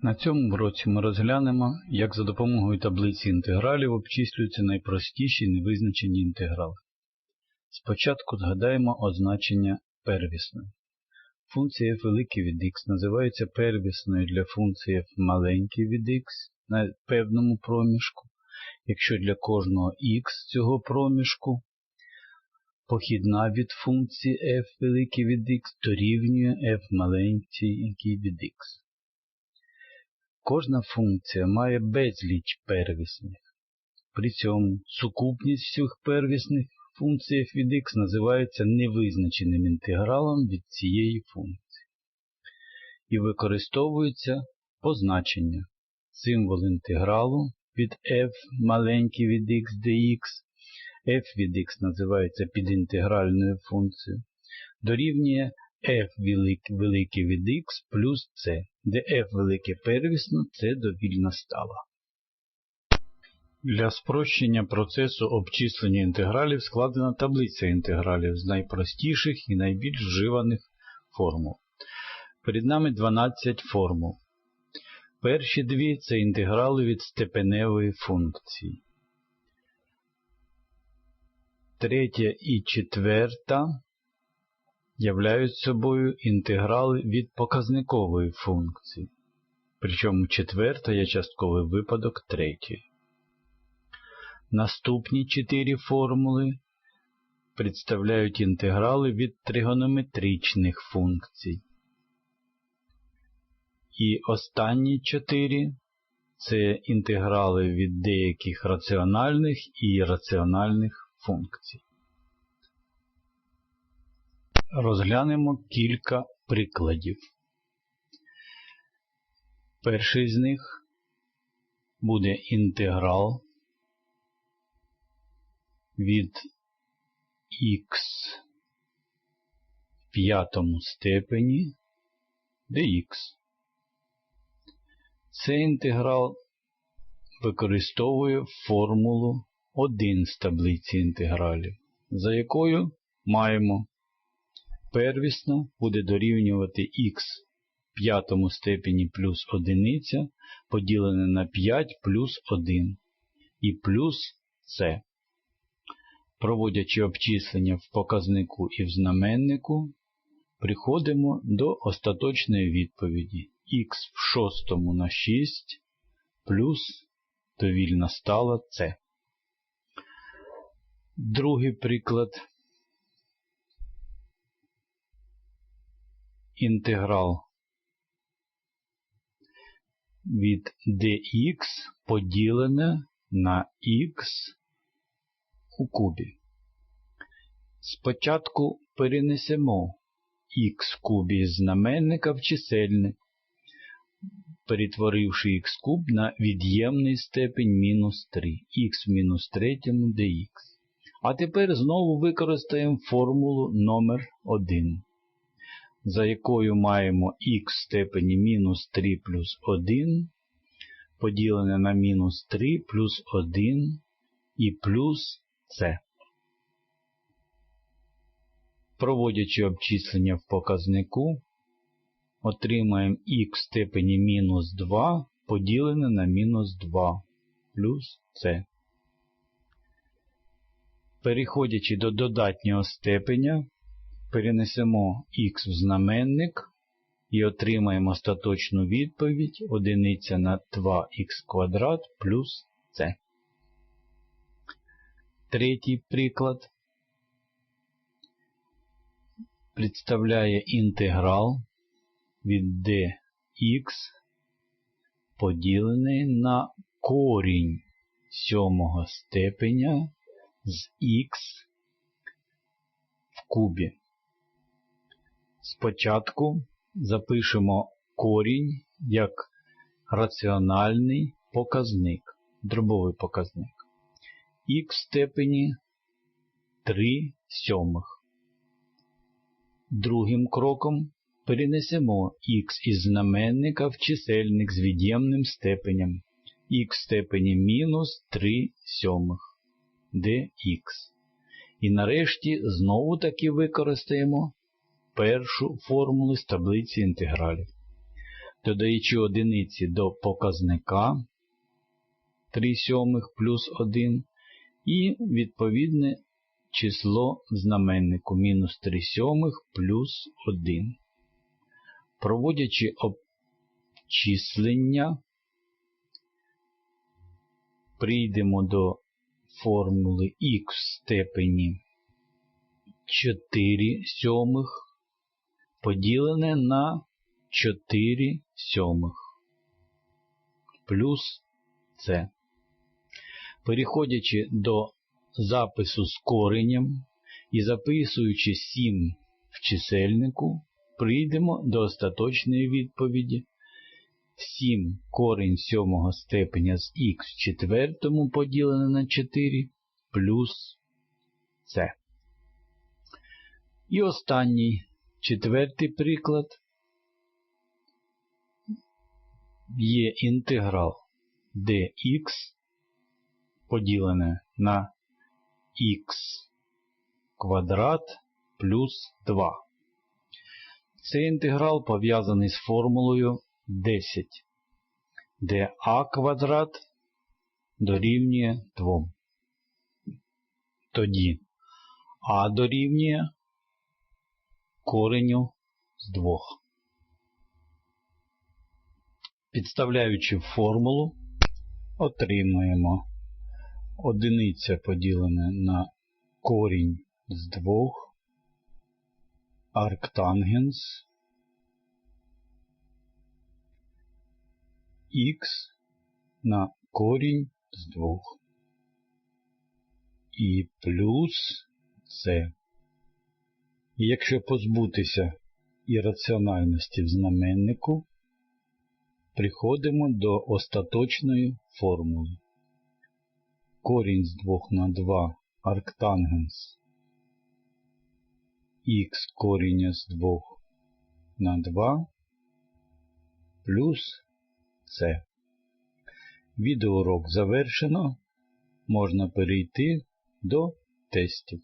На цьому році ми розглянемо, як за допомогою таблиці інтегралів обчислюються найпростіші невизначені інтеграли. Спочатку згадаємо означення первісної. Функція f великий від x називається первісною для функції f маленький від x на певному проміжку, якщо для кожного x цього проміжку похідна від функції f великий від x дорівнює f маленький від x. Кожна функція має безліч первісних. При цьому сукупність всіх первісних функцій f від x називається невизначеним інтегралом від цієї функції. І використовується позначення символ інтегралу від f маленький від x dx, f від x називається підінтегральною функцією, дорівнює f великий від x плюс c, де f велике первісно це довільна стала. Для спрощення процесу обчислення інтегралів складена таблиця інтегралів з найпростіших і найбільш вживаних формул. Перед нами 12 формул. Перші дві це інтеграли від степеневої функції. Третя і четверта являють собою інтеграли від показникової функції. Причому четверта є частковий випадок третьої. Наступні чотири формули представляють інтеграли від тригонометричних функцій. І останні чотири це інтеграли від деяких раціональних і ірраціональних функцій. Розглянемо кілька прикладів. Перший з них буде інтеграл від х в п'ятому степені dx. Цей інтеграл використовує формулу 1 з таблиці інтегралів, за якою маємо первісно буде дорівнювати х п'ятому степені плюс одиниця поділене на 5 плюс 1 і плюс c. Проводячи обчислення в показнику і в знаменнику, приходимо до остаточної відповіді х в шостому на 6 плюс довільна стала c. Другий приклад. Інтеграл від dx поділене на х у кубі. Спочатку перенесемо х кубі з знаменника в чисельник, перетворивши х куб на від'ємний степень мінус 3, х в мінус третьому dx. А тепер знову використаємо формулу номер 1 за якою маємо х степені мінус 3 плюс 1, поділене на мінус 3 плюс 1 і плюс c. Проводячи обчислення в показнику, отримаємо х в степені мінус 2 поділене на мінус 2 плюс c. Переходячи до додатнього степеня, перенесемо х в знаменник і отримаємо остаточну відповідь 1 на 2х квадрат плюс c. Третій приклад представляє інтеграл від dx поділений на корінь сьомого степеня з х в кубі. Спочатку запишемо корінь як раціональний показник, дробовий показник. х в степені 3 сьомих. Другим кроком перенесемо х із знаменника в чисельник з від'ємним степенем х в степені мінус 3 сьомих dx. І нарешті знову таки використаємо першу формулу з таблиці інтегралів. додаючи одиниці до показника 3 сьомих плюс 1 і відповідне число знаменнику мінус 3 сьомих плюс 1. Проводячи обчислення, прийдемо до формули х в степені 4 сьомих поділене на 4 сьомих плюс c. Переходячи до запису з коренем і записуючи 7 в чисельнику, прийдемо до остаточної відповіді 7 корінь сьомого степеня з х в четвертому поділене на 4 плюс c. І останній четвертий приклад є інтеграл dx поділене на х квадрат плюс 2. Цей інтеграл пов'язаний з формулою 10, де а квадрат дорівнює 2. Тоді а дорівнює кореню з 2. Підставляючи формулу, отримуємо одиниця поділене на корінь з 2, арктангенс х на корінь з 2 і плюс c. І якщо позбутися ірраціональності в знаменнику, приходимо до остаточної формули. Корінь з 2 на 2 арктангенс х коріння з 2 на 2 плюс c. Відеоурок завершено. Можна перейти до тестів.